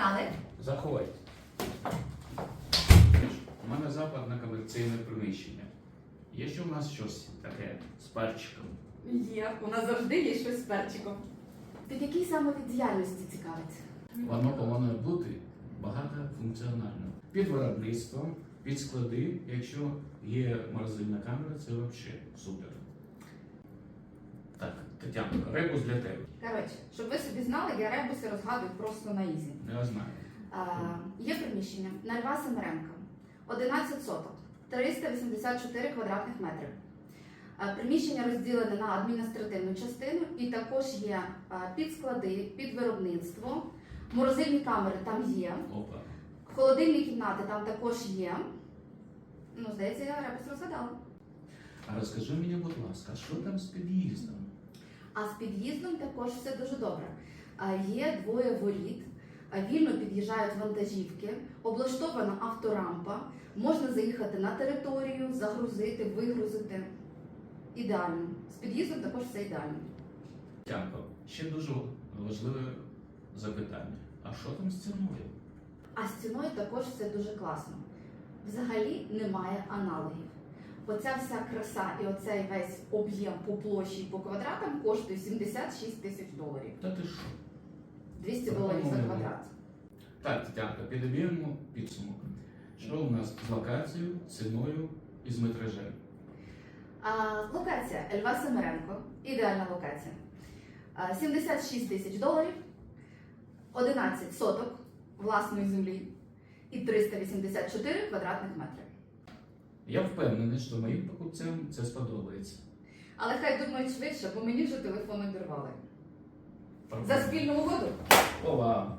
Погнали. Заходь. У мене запад на комерційне приміщення. Є ще у нас щось таке з перчиком? Є, у нас завжди є щось з перчиком. Під який саме від діяльності цікавиться? Воно повинно бути багатофункціонально. Під виробництвом, під склади, якщо є морозильна камера, це взагалі супер. Так, Тетяна, ребус для тебе. Коротше, щоб ви собі знали, я ребуси розгадую просто на ізі. Знаю. А, є приміщення на Льва Семеренка, 11 соток, 384 квадратних метрів. Приміщення розділене на адміністративну частину і також є а, підсклади, під виробництво. Морозильні камери там є. Холодильні кімнати там також є. Ну, здається, я ребус розгадала. А розкажи мені, будь ласка, що там з під'їздом? А з під'їздом також все дуже добре. Є двоє воріт, вільно під'їжджають вантажівки, облаштована авторампа, можна заїхати на територію, загрузити, вигрузити. Ідеально. З під'їздом також все ідеально. Тянко, ще дуже важливе запитання. А що там з ціною? А з ціною також все дуже класно. Взагалі немає аналогів. Оця вся краса і оцей весь об'єм по площі і по квадратам коштує 76 тисяч доларів. Та ти що? 200 доларів за квадрат. Так, Тетянка, підб'ємо підсумок. Що у нас з локацією, ціною і з метражем? А, локація Льва Семеренко, ідеальна локація. А, 76 тисяч доларів, 11 соток власної землі і 384 квадратних метри. Я впевнений, що моїм покупцям це сподобається. Але хай думають швидше, бо мені вже телефон обірвали. За спільну угоду. Ова!